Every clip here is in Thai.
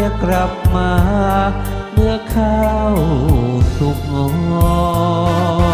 จะกลับมา เมื่อข้าวสุกงอ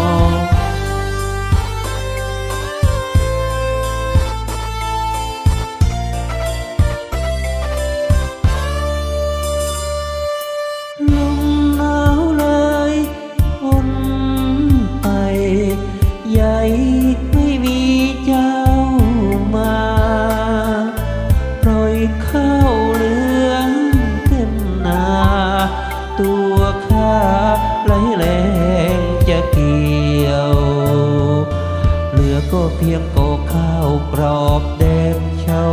ยงก็ข้าวกรอบเด็บเชา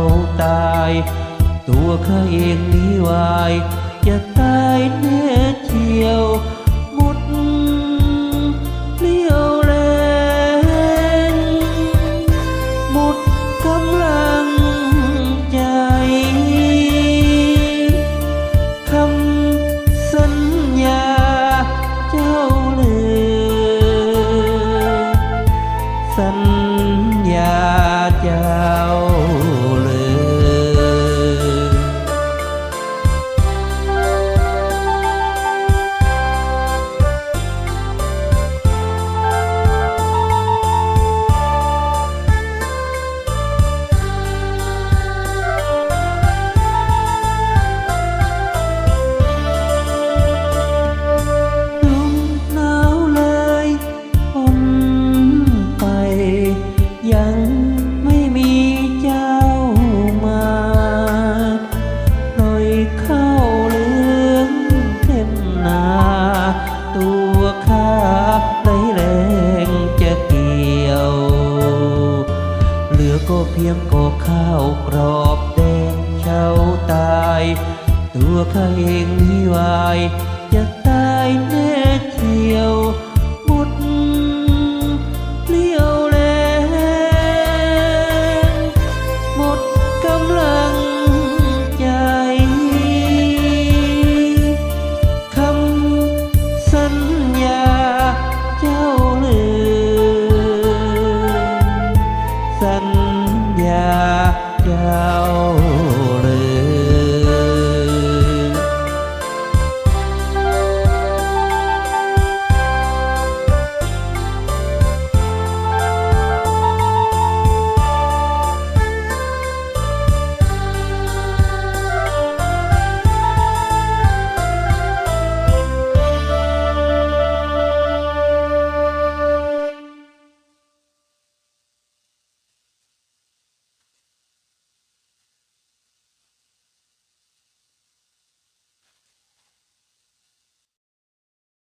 ตาย ตัวข้าเองนี้วายจะตายเน่เชียวหมดเลี้ยวแรงหมดกำลังใจคำสัญญาเจ้าเลยสัญ อย่าจา กรอบแดงเช้าตาย ตัวข้าเองนี่วายจะตายแน่เทียว nhà cao